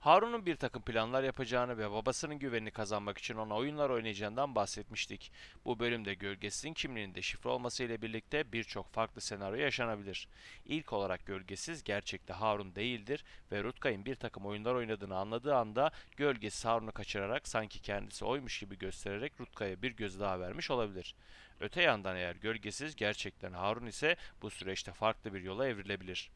Harun'un bir takım planlar yapacağını ve babasının güvenini kazanmak için ona oyunlar oynayacağından bahsetmiştik. Bu bölümde Gölgesiz'in kimliğinin deşifre olması ile birlikte birçok farklı senaryo yaşanabilir. İlk olarak Gölgesiz gerçekte Harun değildir ve Rutkay'ın bir takım oyunlar oynadığını anladığı anda Gölgesiz Harun'u kaçırarak sanki kendisi oymuş gibi göstererek Rutkay'a bir göz daha vermiş olabilir. Öte yandan eğer Gölgesiz gerçekten Harun ise bu süreçte farklı bir yola evrilebilir.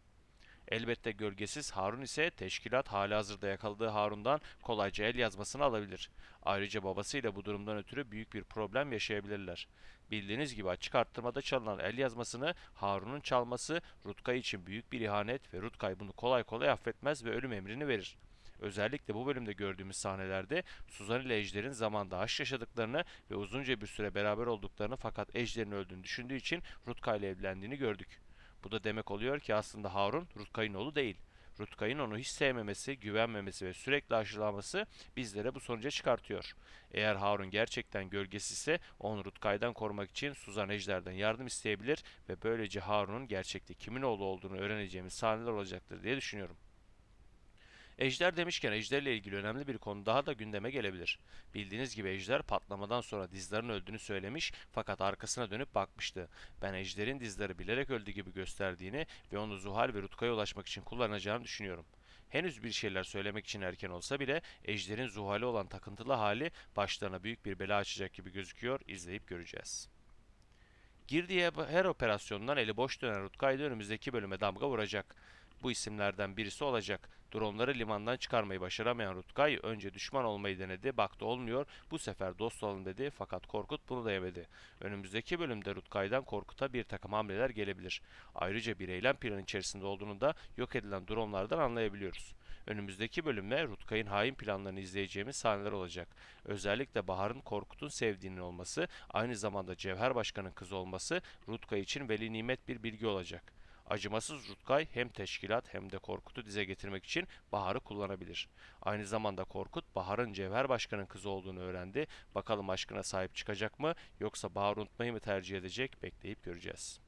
Elbette gölgesiz Harun ise teşkilat halihazırda yakaladığı Harun'dan kolayca el yazmasını alabilir. Ayrıca babasıyla bu durumdan ötürü büyük bir problem yaşayabilirler. Bildiğiniz gibi açık arttırmada çalınan el yazmasını Harun'un çalması Rutkay için büyük bir ihanet ve Rutkay bunu kolay kolay affetmez ve ölüm emrini verir. Özellikle bu bölümde gördüğümüz sahnelerde Suzan ile Ejder'in zamanda aşk yaşadıklarını ve uzunca bir süre beraber olduklarını fakat Ejder'in öldüğünü düşündüğü için Rutkay ile evlendiğini gördük. Bu da demek oluyor ki aslında Harun Rutkay'ın oğlu değil. Rutkay'ın onu hiç sevmemesi, güvenmemesi ve sürekli aşılaması bizlere bu sonuca çıkartıyor. Eğer Harun gerçekten gölgesizse onu Rutkay'dan korumak için Suzan Ejder'den yardım isteyebilir ve böylece Harun'un gerçekte kimin oğlu olduğunu öğreneceğimiz sahneler olacaktır diye düşünüyorum. Ejder demişken Ejder ile ilgili önemli bir konu daha da gündeme gelebilir. Bildiğiniz gibi Ejder patlamadan sonra dizlerin öldüğünü söylemiş fakat arkasına dönüp bakmıştı. Ben Ejder'in dizleri bilerek öldü gibi gösterdiğini ve onu Zuhal ve Rutkay'a ulaşmak için kullanacağını düşünüyorum. Henüz bir şeyler söylemek için erken olsa bile Ejder'in Zuhal'e olan takıntılı hali başlarına büyük bir bela açacak gibi gözüküyor. İzleyip göreceğiz. Girdiği her operasyondan eli boş dönen Rutkay önümüzdeki bölüme damga vuracak. Bu isimlerden birisi olacak. Dronları limandan çıkarmayı başaramayan Rutkay önce düşman olmayı denedi, baktı olmuyor, bu sefer dost olalım dedi fakat Korkut bunu da yemedi. Önümüzdeki bölümde Rutkay'dan Korkut'a bir takım hamleler gelebilir. Ayrıca bir eylem planı içerisinde olduğunu da yok edilen dronlardan anlayabiliyoruz. Önümüzdeki bölümde Rutkay'ın hain planlarını izleyeceğimiz sahneler olacak. Özellikle Bahar'ın Korkut'un sevdiğinin olması, aynı zamanda Cevher Başkan'ın kızı olması Rutkay için veli nimet bir bilgi olacak. Acımasız Rutkay hem teşkilat hem de Korkut'u dize getirmek için Bahar'ı kullanabilir. Aynı zamanda Korkut Bahar'ın Cevher Başkan'ın kızı olduğunu öğrendi. Bakalım aşkına sahip çıkacak mı yoksa Bahar'ı unutmayı mı tercih edecek bekleyip göreceğiz.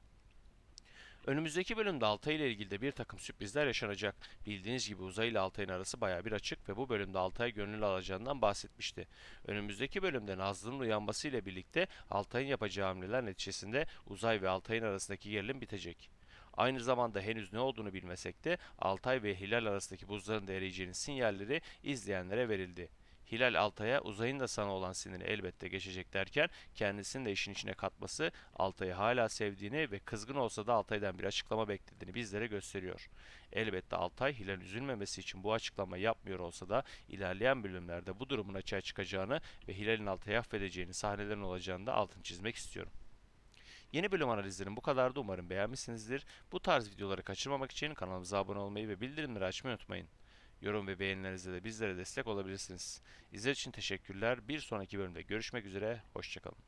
Önümüzdeki bölümde Altay ile ilgili de bir takım sürprizler yaşanacak. Bildiğiniz gibi Uzay ile Altay'ın arası baya bir açık ve bu bölümde Altay gönül alacağından bahsetmişti. Önümüzdeki bölümde Nazlı'nın uyanması ile birlikte Altay'ın yapacağı hamleler neticesinde Uzay ve Altay'ın arasındaki gerilim bitecek. Aynı zamanda henüz ne olduğunu bilmesek de Altay ve Hilal arasındaki buzların da eriyeceğinin sinyalleri izleyenlere verildi. Hilal Altay'a uzayın da sana olan sinirini elbette geçecek derken kendisini de işin içine katması Altay'ı hala sevdiğini ve kızgın olsa da Altay'dan bir açıklama beklediğini bizlere gösteriyor. Elbette Altay Hilal üzülmemesi için bu açıklamayı yapmıyor olsa da ilerleyen bölümlerde bu durumun açığa çıkacağını ve Hilal'in Altay'ı affedeceğini sahnelerin olacağını da altın çizmek istiyorum. Yeni bölüm analizlerim bu kadardı. Umarım beğenmişsinizdir. Bu tarz videoları kaçırmamak için kanalımıza abone olmayı ve bildirimleri açmayı unutmayın. Yorum ve beğenilerinizle de bizlere destek olabilirsiniz. İzlediğiniz için teşekkürler. Bir sonraki bölümde görüşmek üzere. Hoşçakalın.